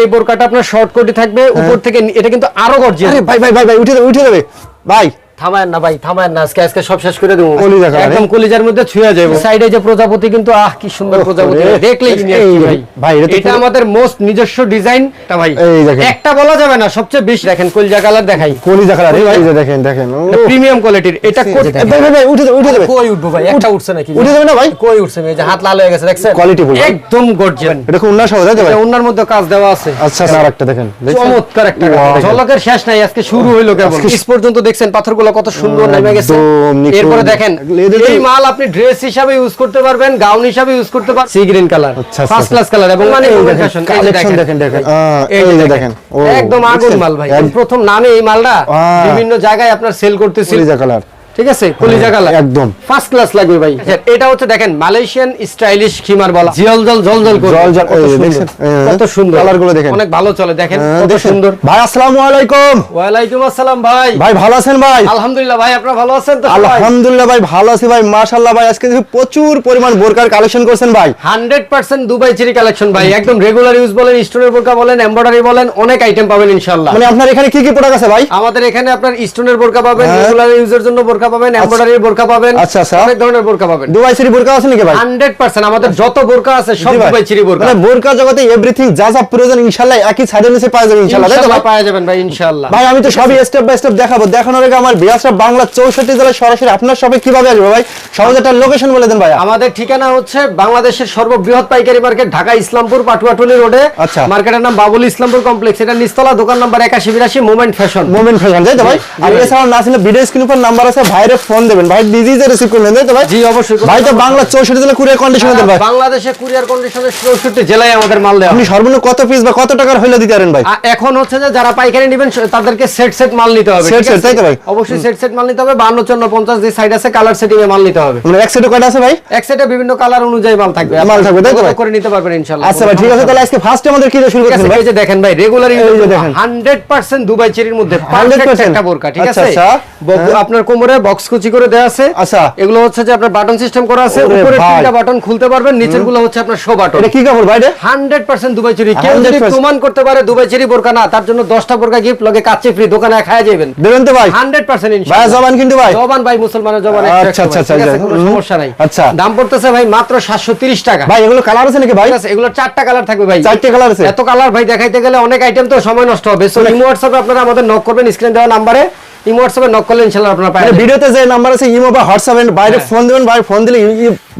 এই বোরকাটা আপনার শর্ট কোটে থাকবে উপর থেকে এটা কিন্তু আরও গর্জিয়াস ভাই ভাই ভাই ভাই উঠে যাবে উঠে যাবে। ভাই থামায় না ভাই থামায় না। আজকে আজকে সব শেষ করে দেবো। একদম কলিজার মধ্যে ছুঁয়ে যাবে সাইডে যে প্রজাপতি কিন্তু আহ কি সুন্দর প্রজাপতি। দেখলেই ভাই ভাই, এটা আমাদের মোস্ট নিজস্ব ডিজাইন ভাই একটা বলা যাবে না সবচেয়ে বেশি দেখেন কলিজা কালার দেখাই। কলিজা কালার ভাই এই যে দেখেন দেখেন প্রিমিয়াম কোয়ালিটির এটা ভাই ভাই উঠে উঠে যাবে। কই উঠবো ভাই? একটা উঠছে নাকি? উঠে যাবে না ভাই? কই উঠছে এই যে হাত লাল হয়ে গেছে দেখছেন? Full, একদম গর্জিয়াস এটা সহ তাই ভাই? ওনার মধ্যে কাজ দেওয়া আছে। আচ্ছা আর একটা দেখেন। চমৎকার একটা। ঝলকের শেষ নাই আজকে শুরু হইল কেবল। ইস পর্যন্ত দেখছেন পাথরগুলো কত সুন্দর নেমে গেছে। এরপরে দেখেন এই মাল আপনি ড্রেস হিসাবে ইউজ করতে পারবেন গাউন হিসাবে ইউজ করতে পারবেন। Sea green colour. First class colour এবং মানে এই দেখেন, দেখেন, দেখেন। এই যে দেখেন। একদম আগুন মাল ভাই। প্রথম নামে এই মালটা। বিভিন্ন জায়গায় আপনার সেল করতেছি কালার ঠিক আছে? কলিজা কালার একদম। ফার্স্ট ক্লাস লাগবে ভাই। আচ্ছা, এটা হচ্ছে দেখেন মালয়েশিয়ান স্টাইলিশ খিমার বলা। জল জল জল জল করে। জল জল- কত সুন্দর। দেখছেন? হ্যাঁ। কালারগুলো দেখেন। অনেক ভালো চলে দেখেন হ্যাঁ, কত সুন্দর। ভাই আসসালামু আলাইকুম। ওয়ালাইকুম আসসালাম ভাই। ভাই ভালো আছেন ভাই? আলহামদুলিল্লাহ ভাই আপনারা ভালো আছেন তো আলহামদুলিল্লাহ ভাই ভালো আছি ভাই। মাশাআল্লাহ ভাই আজকে প্রচুর পরিমাণ বোরকার কালেকশন করছেন ভাই। Hundred percent Dubai cherry collection ভাই। একদম রেগুলার ইউজ বলেন স্টোনের বোরকা বলেন এমব্রয়ডারি বলেন অনেক আইটেম পাবেন ইনশাল্লাহ মানে আপনার এখানে কি কি প্রোডাক্ট আছে ভাই? আমাদের এখানে আপনার স্টোনের বোরকা পাবেন হ্যাঁ। রেগুলার ইউজের জন্য বোরকা পাবেন এমব্রয়ডারি বোরকা পাবেন আচ্ছা, আচ্ছা। অনেক ধরনের বোরকা পাবেন। দুবাই সিরি বোরকা আছে নাকি ভাই? হান্ড্রেড পার্সেন্ট আমাদের যত বোরকা আছে সব দুবাই। বোরকা মানে বোরকা জগতে এভরিথিং যা যা প্রয়োজন ইনশাআল্লাহ একই ছাদের নিচে পাওয়া যাবে ইনশাআল্লাহ তাই তো ভাই? পাওয়া যাবেন ভাই ইনশাল্লাহ। ভাই আমি তো সবই স্টেপ বাই স্টেপ দেখাবো। দেখানোর আগে আমার বিয়াসরা বাংলা চৌষট্টি জেলায় সরাসরি আপনার সবাই কীভাবে আসবে ভাই? সহজ একটা লোকেশন বলে দেন ভাই আমাদের ঠিকানা হচ্ছে বাংলাদেশের সর্ববৃহৎ পাইকারি মার্কেট ঢাকা ইসলামপুর পাটুয়াটুলি রোডে। আচ্ছা। মার্কেটের নাম বাবুল ইসলামপুর কমপ্লেক্স। এটা নিস্তলা দোকান নাম্বার একাশি বিরাশি মোমেন্ট ফ্যাশন। মোমেন্ট ফ্যাশন তাই তো ভাই? আর। এছাড়াও না ছিল ভিডিও স্ক্রিন উপর নাম্বার আছে ভাইরে ফোন দেবেন। ভাই ডিজিজে রিসিভ করবেন তাই তো ভাই? জি অবশ্যই। ভাই তো বাংলা চৌষট্টি জেলা কুরিয়ার কন্ডিশনে দেন ভাই। বাংলাদেশে কুরিয়ার কন্ডিশনে চৌষট্টি জেলায় আমাদের মাল দেওয়া। আপনি সর্বনিম্ন কত পিস বা কত টাকার হইলে দিতে পারেন ভাই? এখন হচ্ছে যে যারা পাইকারি নেবেন তাদেরকে সেট সেট মাল নিতে হবে set, আছে? তাই তো ভাই? অবশ্যই সেট সেট মাল নিতে হবে বান্ন চন্ন পঞ্চাশ যে সাইড আছে কালার সেটিং এ মাল নিতে হবে। মানে এক সেটে কয়টা আছে ভাই? এক সেটে বিভিন্ন কালার অনুযায়ী মাল থাকবে। মাল থাকবে, তাই তো ভাই? করে নিতে পারবেন ইনশাআল্লাহ। আচ্ছা ভাই ঠিক আছে তাহলে আজকে ফার্স্ট আমাদের কি শুরু আছে, ভাই? এই যে দেখেন ভাই রেগুলার যে দেখেন। হান্ড্রেড পার্সেন্ট দুবাই চেরির মধ্যে 100% পারফেক্ট একটা বোরকা ঠিক আচ্ছা, আছে? আচ্ছা। হ্যাঁ। আপনার কোমরে বক্স কুচি করে দেওয়া আছে। আচ্ছা। এগুলো হচ্ছে যে আপনার বাটন সিস্টেম করা আছে। উপরে তিনটা বাটন খুলতে পারবেন নিচেরগুলো হচ্ছে আপনার শো বাটন এটা কি কাপড় ভাই রে? Hundred percent Dubai cherry. কেউ যদি প্রমাণ করতে পারে দুবাই চেরি বোরকা না তার জন্য দশটা বোরকা গিফট লগে কাচ্চি ফ্রি দোকানে খাওয়া যাবেন দেবেন তো ভাই। হান্ড্রেড পার্সেন্ট ভাই জবান কিন্তু ভাই। জবান ভাই মুসলমানের জবান আচ্ছা, আচ্ছা, আচ্ছা, সমস্যা নাই। আচ্ছা। দাম পড়তেছে ভাই মাত্র সাতশো তিরিশ টাকা। ভাই এগুলো কালার আছে নাকি ভাই? আছে এগুলো চারটা কালার থাকবে ভাই। চারটে কালার আছে। এত কালার ভাই দেখাইতে গেলে অনেক আইটেম তো সময় নষ্ট হবে। সো ইমো হোয়াটসঅ্যাপে আপনারা আমাদের নক করবেন স্ক্রিন দেওয়া নাম্বারে ইমো হোয়াটসঅ্যাপে নক করলে ইনশাআল্লাহ আপনারা মানে পাবেন ভিডিওতে যে নাম্বার আছে ইমো বা হোয়াটসঅ্যাপ বাইরে হ্যাঁ। ফোন দিবেন ভাই ফোন দিলে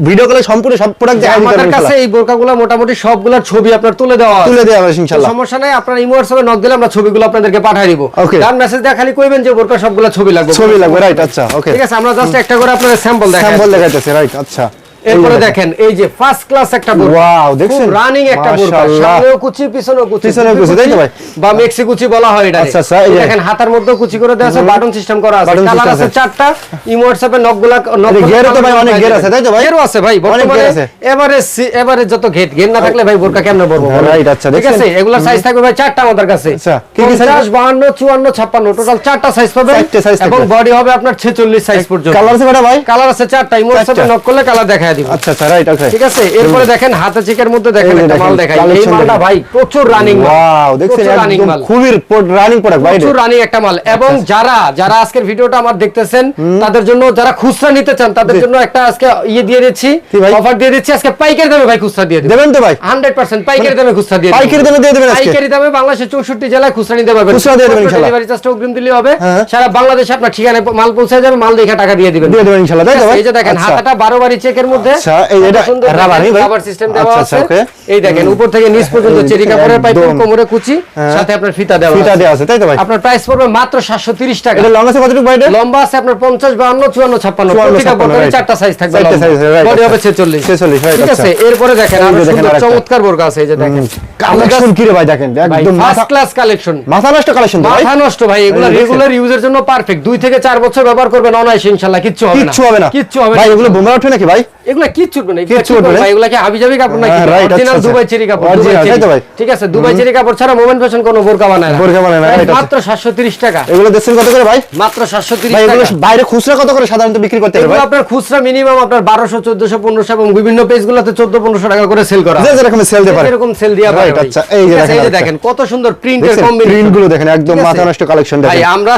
ভিডিও কলে সম্পূর্ণ সব প্রোডাক্ট দেখা আমাদের কাছে এই বোরকাগুলো মোটামুটি সবগুলোর ছবি আপনার তুলে দেওয়া তুলে দেওয়া হবে ইনশাআল্লাহ সমস্যা নাই আপনার ইমো হোয়াটসঅ্যাপে নক দিলে আমরা ছবিগুলো আপনাদেরকে পাঠিয়ে দিব। Okay. তার মেসেজ দেওয়া খালি কইবেন যে বোরকা সবগুলো ছবি লাগবে। ছবি লাগবে রাইট আচ্ছা ওকে ঠিক আছে আমরা জাস্ট একটা করে আপনাদের স্যাম্পল দেখাই স্যাম্পল দেখাইতেছে রাইট আচ্ছা। এরপরে দেখেন এই যে ফার্স্ট ক্লাস একটা বোরকা। ওয়াও দেখছেন? রানিং একটা বোরকা। সামনেও কুচি পিছনেও কুচি। পিছনেও কুচি, তাই তো ভাই? বা মেক্সি কুচি বলা হয় এটা আচ্ছা, আচ্ছা, এই দেখেন হাতার মধ্যে কুচি করে দেওয়া আছে বাটন সিস্টেম করা আছে। কালার আছে। চারটা ইমো হোয়াটসঅ্যাপে নকগুলা নক এই তো ভাই অনেক ঘের আছে, তাই তো ভাই? ঘেরও আছে ভাই বর্তমানে ঘের আছে। এভারেজ এভারেজ যত ঘেট ঘের না থাকলে ভাই বোরকা কেমনে পরবো? Right, আচ্ছা, ঠিক আছে? এগুলা সাইজ থাকবে ভাই চারটা আমাদের কাছে। আচ্ছা, কি কি? 50 52 54 56 টোটাল চারটা সাইজ size এবং বডি হবে আপনার 46 সাইজ পর্যন্ত। কালার আছে ভাই? কালার আছে চারটা ইমো চারটা। নক করলে কালার দেখায় দিব। আচ্ছা রাইট ঠিক আছে? এরপরে দেখেন হাতে চিকের মধ্যে দেখেন একটা মাল দেখাই। এই মালটা ভাই প্রচুর রানিং ওয়াও দেখছেন একদম খুবই রানিং প্রোডাক্ট ভাই প্রচুর রানিং একটা মাল। এবং যারা যারা আজকের ভিডিওটা আমার দেখতেছেন তাদের জন্য যারা খুচরা নিতে চান তাদের জন্য একটা আজকে ইয়ে দিয়ে দিচ্ছি অফার দিয়ে দিচ্ছি। আজকে পাইকারি দামে ভাই খুচরা দিয়ে দেবেন তো ভাই? 100% পাইকারি দামে খুচরা দিয়ে পাইকারি দামে দিয়ে দেবেন আজকে? পাইকারি দামে বাংলাদেশের 64 জেলায় খুচরা নিতে পারবেন। খুচরা দিয়ে দেবেন ইনশাআল্লাহ। ডেলিভারি চার্জটা অগ্রিম দিলে হবে। হ্যাঁ। সারা বাংলাদেশে আপনার ঠিকানায় মাল পৌঁছে যাবে মাল দেখে টাকা দিয়ে দিবেন। দিয়ে দেবেন ইনশাআল্লাহ তাই তো ভাই? এই যে দেখেন আচ্ছা। হাতাটা 12 বারি চেকের মধ্যে আচ্ছা, এটা সুন্দর ভাই? রাবার সিস্টেম দেওয়া আছে। এই দেখেন উপর থেকে নিচ পর্যন্ত চেরি কাপড়ের পাইপের কোমরে কুচি। সাথে আপনার ফিতা দেওয়া ফিটা আছে। দেওয়া আছে তাই তো ভাই? আপনার প্রাইস পড়বে মাত্র 730 টাকা। এটা লং আছে কতটুকু ভাই এটা? লম্বা আছে আপনার 50 52 54 56 প্রতিটা 56, চারটা সাইজ থাকবে চারটা size, right, বডি হবে। 46 46, right, ঠিক আছে। এরপরে দেখেন এই আরও যে দেখেন সুন্দর চমৎকার বোরকা আছে এই যে দেখেন। কালেকশন কি রে ভাই দেখেন একদম ফার্স্ট মাথা ক্লাস কালেকশন মাথা নষ্ট কালেকশন মাথা নষ্ট ভাই এগুলো রেগুলার ইউজের জন্য পারফেক্ট দুই থেকে চার বছর ব্যবহার করবেন অনায়াসে ইনশাআল্লাহ কিচ্ছু হবে না। কিচ্ছু হবে না। কিচ্ছু হবে ভাই না এগুলো বোমরা ওঠে নাকি ভাই? এগুলা কি না ভাই? এগুলা কি কাপড় নাকি হ্যাঁ, অরিজিনাল আচ্ছা, আচ্ছা। দুবাই চেরি কাপড়। ভাই? ঠিক আছে দুবাই চেরি কাপড় ছাড়া মোমেন্ট ফ্যাশন কোনো বোরকা বানায় না বোরকা বানায় না, আচ্ছা। মাত্র 730 টাকা এগুলো কত করে ভাই মাত্র 730 ভাই এগুলো বাইরে খুচরা কত করে সাধারণত বিক্রি করতে ভাই আপনার খুচরা মিনিমাম আপনার 1200 1400 1500 এবং বিভিন্ন পেজগুলোতে 14 1500 টাকা করে সেল করা যে হয়। যেরকম সেল দিতে পারে এরকম সেল দিয়া ভাই। আচ্ছা, এই যে দেখেন। দেখেন কত সুন্দর প্রিন্টের কম্বিনেশন দেখেন, একদম মাথা নষ্ট collection ভাই আমরা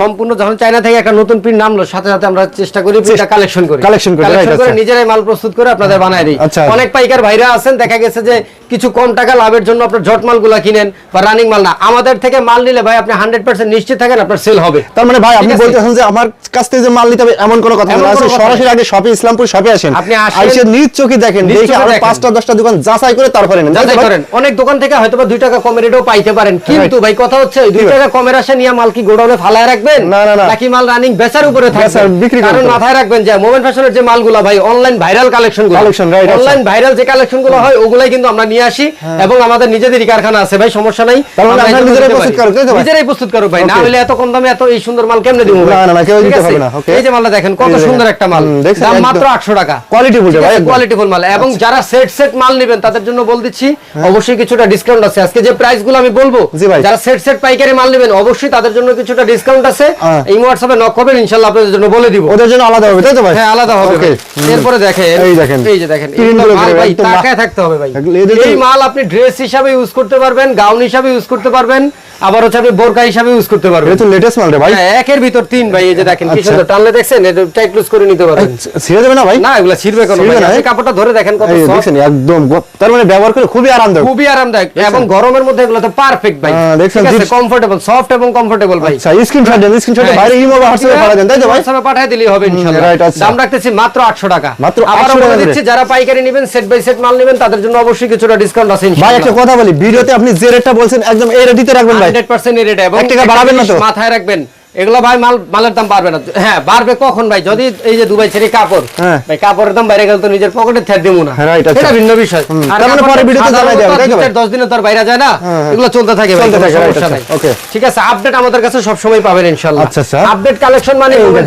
সম্পূর্ণ যখন চায়না থেকে একটা নতুন প্রিন্ট নামলো সাথে সাথে আমরা চেষ্টা করি প্রিন্টটা কালেকশন করি collection করি। নিজেরাই মাল প্রস্তুত করে আপনাদের বানায় দিই আচ্ছা। অনেক পাইকার ভাইরা আছেন দেখা গেছে যে কিছু কম টাকা লাভের জন্য আপনার জট মালগুলা কিনেন বা রানিং মাল না। আমাদের থেকে মাল নিলে ভাই আপনি 100% নিশ্চিত থাকেন আপনার সেল হবে। তার মানে ভাই আপনি বলতেছেন যে আমার কাছ থেকে যে মাল নিতে হবে এমন কোনো কথা না। কথা সরাসরি আগে শপে ইসলামপুর শপে আসেন। আপনি আসেন, নিজ চোখে দেখেন দেখে আরও। পাঁচটা দশটা দোকান যাচাই করে তারপরে নেন। যাচাই করেন। অনেক দোকান থেকে হয়তো বা দুই টাকা কমের রেটেও পাইতে পারেন। কিন্তু ভাই। কথা হচ্ছে দুই? টাকা কমের আসে নিয়ে মাল কি গোডাউনে ফালায় রাখবেন? না, না, না। নাকি মাল রানিং বেচার উপরে থাকবে? বিক্রি কারণ মাথায় রাখবেন যে মোবাইল ফ্যাশনের যে মালগুলা ভাই অনলাইন ভাইরাল কালেকশন right, আচ্ছা। অনলাইন ভাইরাল যে কালেকশনগুলো হয় ওগুলাই কিন্তু আমরা নিয়ে আসি এবং আমাদের নিজেদেরই কারখানা আছে ভাই সমস্যা নাই। নিজেরাই প্রস্তুত করো ভাই না হলে এত কম দামে এত এই সুন্দর মাল কেমনে দিব না, না, না, কেউ দিতে পারবে না, okay. এই যে মালটা দেখেন কত সুন্দর একটা মাল। দাম মাত্র 800 টাকা। Quality ফুল ভাই, একদম। কোয়ালিটিফুল মাল। এবং যারা সেট সেট মাল নেবেন তাদের জন্য বল দিচ্ছি অবশ্যই কিছুটা ডিসকাউন্ট আছে। আজকে যে প্রাইসগুলো আমি বলব যারা সেট সেট পাইকারি মাল নেবেন অবশ্যই তাদের জন্য কিছুটা ডিসকাউন্ট আছে। হ্যাঁ। এই হোয়াটসঅ্যাপে নক করবেন ইনশাআল্লাহ আপনাদের জন্য বলে দিব। ওদের জন্য আলাদা হবে তাই তো ভাই? হ্যাঁ আলাদা হবে এরপরে দেখেন এই দেখেন। এই যে দেখেন ভাই তাকায় থাকতে হবে ভাই। এই মাল আপনি ড্রেস হিসাবে ইউজ করতে পারবেন গাউন হিসাবে ইউজ করতে পারবেন আবার হচ্ছে আপনি বোরকা হিসাবে ইউজ করতে পারবেন। এটা তো লেটেস্ট মাল রে ভাই। হ্যাঁ, একের ভিতর তিন ভাই এই যে দেখেন কি আচ্ছা। সুন্দর টানলে দেখছেন? এটা টাইট লুজ করে নিতে পারবেন ছিঁড়ে দেবে না ভাই? না এগুলা ছিড়বে কেন ভাই? কাপড়টা ধরে দেখেন কত যে দেখছেন একদম তার মানে ব্যবহার করে খুবই আরামদায়ক। খুবই আরামদায়ক। এবং গরমের মধ্যে এগুলো তো পারফেক্ট ভাই। হ্যাঁ, দেখছেন, কমফোর্টেবল সফট এবং কমফোর্টেবল ভাই। আচ্ছা স্ক্রিনশট দেন স্ক্রিনশটে হ্যাঁ, বাইরে ইমো বা হোয়াটসঅ্যাপে পাঠা দেন তাই তো ভাই? হোয়াটসঅ্যাপে পাঠিয়ে দিলেই হবে ইনশাআল্লাহ আচ্ছা। দাম রাখতেছি মাত্র 800 টাকা। মাত্র 800 বলে দিচ্ছি যারা পাইকারি নেবেন সেট বাই সেট মাল নেবেন তাদের জন্য অবশ্যই কিছুটা ডিসকাউন্ট আছে ভাই একটা কথা বলি ভিডিওতে আপনি যে রেটটা বলছেন একদম এই রেটিতে রাখবেন ভাই। 100% এর রেট এবং টাকা একটা বাড়াবেন না তো? মাথায় রাখবেন। এগুলো ভাই মাল মালের দাম বাড়বে না হ্যাঁ বাড়বে কখন ভাই যদি এই যে দুবাই ছেড়ে কাপড় হ্যাঁ। ভাই কাপড়ের দাম বাইরে গেল তো নিজের পকেটে ঠের দিব না হ্যাঁ। এটা ভিন্ন বিষয় আর তার মানে পরে ভিডিওতে জানাই দেবেন, তাই ভাই? 10 দিনে তো আর বাইরে যায় না হ্যাঁ। এগুলো চলতে থাকে ভাই চলতে থাকে, আচ্ছা, okay. ঠিক আছে আপডেট আমাদের কাছে সব সময় পাবেন ইনশাআল্লাহ আচ্ছা, আচ্ছা। আপডেট কালেকশন মানে মোবাইল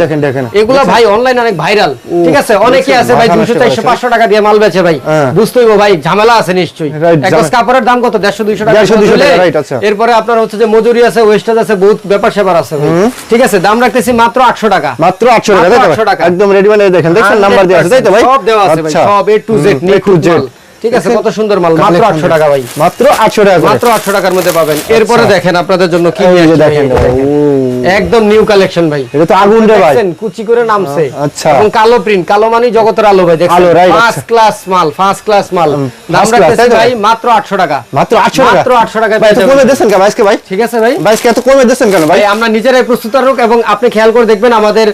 দেখেন, দেখেন। এগুলো ভাই অনলাইন অনেক ভাইরাল ঠিক আছে অনেকে আছে ভাই মাথা 200 নষ্ট 400 500 টাকা দিয়ে মাল বেচে ভাই। বুঝতেই ভাই ঝামেলা আছে নিশ্চয়ই এক কাপড়ের দাম কত 150 200 টাকা 150 200 টাকা, right, আচ্ছা। এরপরে আপনার হচ্ছে যে মজুরি আছে ওয়েস্টেজ আছে বহুত ব্যাপার স্যাপার আছে ঠিক আছে দাম রাখতেছি মাত্র 800 টাকা। মাত্র 800 টাকা তাই তো 800 টাকা। একদম রেডি মানে দেখেন দেখেন নাম্বার দেওয়া আছে তাই তো ভাই? সব দেওয়া আছে ভাই আচ্ছা। সব এ টু জেড নিখুঁত Z। ঠিক আছে কত সুন্দর মাল মাত্র Collection 800 টাকা ভাই। মাত্র 800 টাকা মাত্র 800 টাকার মধ্যে পাবেন। এরপরে দেখেন আপনাদের জন্য কি নিয়ে দেখেন। একদম নিউ কালেকশন ভাই। এটা তো আগুন রে ভাই। কুচি করে নামছে। আচ্ছা। এবং কালো প্রিন্ট কালো মানে জগতের আলো ভাই right, ফার্স্ট। ক্লাস মাল ফার্স্ট ক্লাস মাল। দাম রাখতেছি ভাই মাত্র 800 টাকা। মাত্র 800 টাকা? মাত্র 800 টাকায় ভাই কমে। দিয়েছেন কেন আজকে ভাই? ঠিক আছে ভাই। ভাই এত কমে দিয়েছেন কেন ভাই? আমরা নিজেরাই প্রস্তুত প্রস্তুতকারক এবং আপনি খেয়াল করে দেখবেন আমাদের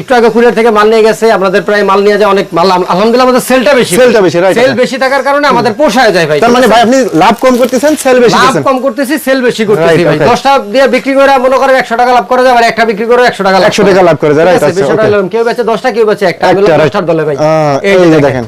একটু আগে কুরিয়ার থেকে মাল নিয়ে গেছে আমাদের প্রায় মাল নিয়ে যায় অনেক মাল। আলহামদুলিল্লাহ আমাদের সেলটা বেশি। Sell টা বেশি, right, সেল বেশি থাকার কারণে আমাদের পোষায় যায় ভাই তার মানে ভাই আপনি লাভ কম করতেছেন সেল বেশি লাভ কম করতেছি সেল বেশি করতেছি ভাই। okay. দশটা দিয়ে বিক্রি করে মনে করেন একশো টাকা লাভ করা যায় আর একটা বিক্রি করে একশো টাকা 100 টাকা লাভ করে যায়, right, আছে, আচ্ছা, কেউ বেচে দশটা কেউ বেচে একটা। একটা, হলাম দলে ভাই। এই যে দেখেন।